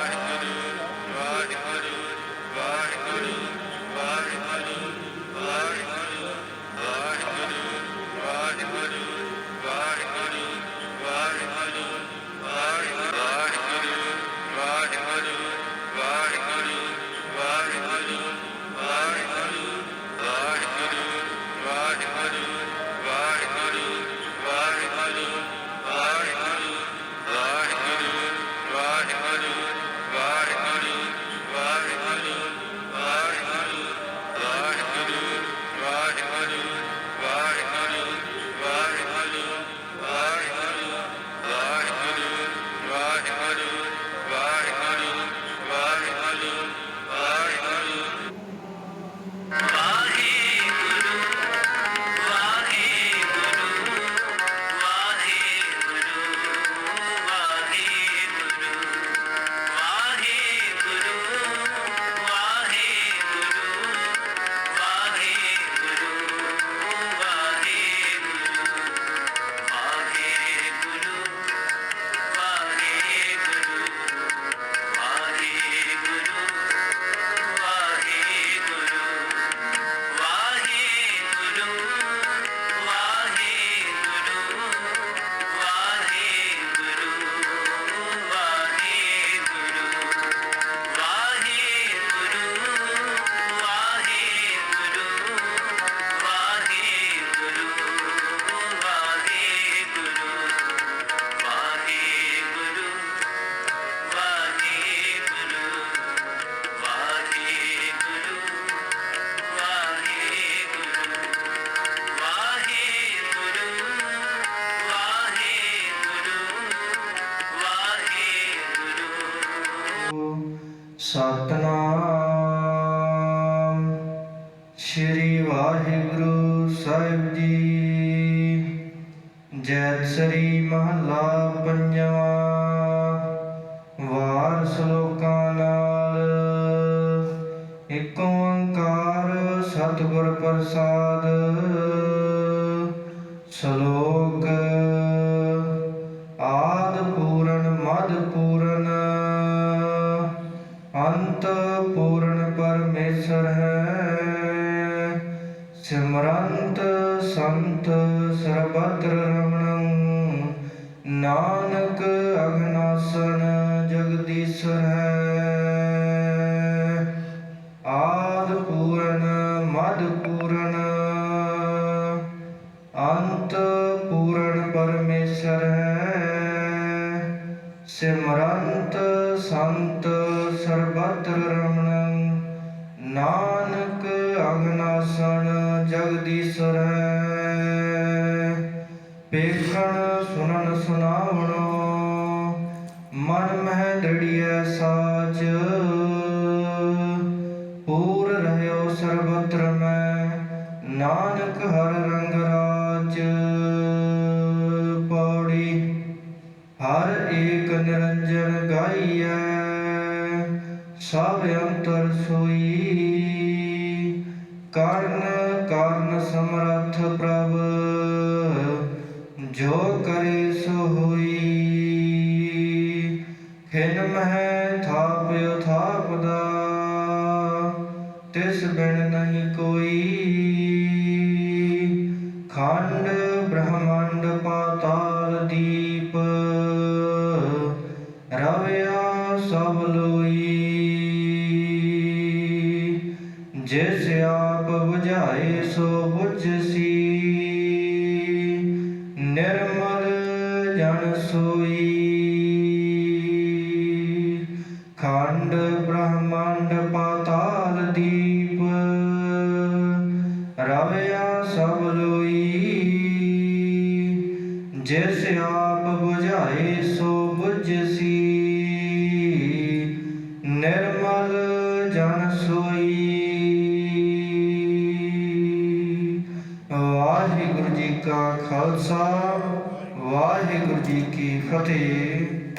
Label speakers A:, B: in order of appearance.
A: ਵਾਹਿਗੁਰੂ ਸਤਨਾਮ। ਸ੍ਰੀ ਵਾਹਿਗੁਰੂ ਸਾਹਿਬ ਜੀ। ਜੈ ਸ੍ਰੀ ਮਹਲਾ ਪੰਜਵਾਂ। ਵਾਰ ਸ਼ਲੋਕਾਂ ਨਾਲ ਏਕ ਓੰਕਾਰ ਸਤਿਗੁਰ ਪ੍ਰਸਾਦ। ਸਲੋ ਸਿਮਰੰਤ ਸੰਤ ਸਰਬਤਰ ਰਮਣੰ, ਨਾਨਕ ਅਗਨਾਸਨ ਜਗਦੀਸ਼ਰ ਹੈ। ਆਦ ਪੂਰਨ, ਮਦ ਪੂਰਨ, ਅੰਤ ਪੂਰਨ ਪਰਮੇਸ਼ਰ ਹੈ। ਸਿਮਰੰਤ ਸੰਤ ਸਰਬਤਰ ਰਮਣੰ, ਨਾਨਕ ਅਗਨਾਸਨ ਜਗਦੀਸ਼ਰ ਹੈ ਪੇਖਣ ਸੁਨਨ ਸੁਨਾਵਣੋ ਮਨ ਮਹਿ ਦ੍ਰਿੜੀਐ ਸਾਚ। ਪੂਰ ਰਹਿਓ ਸਰਬਤਰ ਮੈਂ, ਨਾਨਕ ਹਰ ਰੰਗ ਰਾਜ ਪੌੜੀ, ਹਰ ਏਕ ਨਿਰੰਜਨ ਗਾਈਐ, ਸਭ ਅੰਤਰ ਸੋਈ। ਕਰਨ ਜੋ ਕਰੇ ਸੋ ਹੋਈ ਖਿਨ ਮਹਿ ਥਾਪਿਓ ਥਾਪਦਾ, ਤਿਸ ਬਿਨ ਨਹੀਂ ਕੋਈ। ਖੰਡ ਬ੍ਰਹਮੰਡ ਪਾਤਾਲ ਦੀਪ, ਰਵਿਆ ਸਭ ਲੋਈ। ਜਿਸ ਸੋਈ। ਖੰਡ ਬ੍ਰਹਮੰਡ ਪਾਤਾਲ ਦੀਪ, ਰਵਿਆ ਸਭ ਲੋਈ। ਜਿਸ ਆਪ ਬੁਝਾਏ ਸੋ 부ਝਸੀ ਨਿਰਮਲ ਜਨ ਸੋਈ। ਵਾਹਿਗੁਰੂ ਜੀ ਕਾ ਖਾਲਸਾ। ਵਾਹਿਗੁਰੂ ਜੀ ਕੀ ਫਤਿਹ।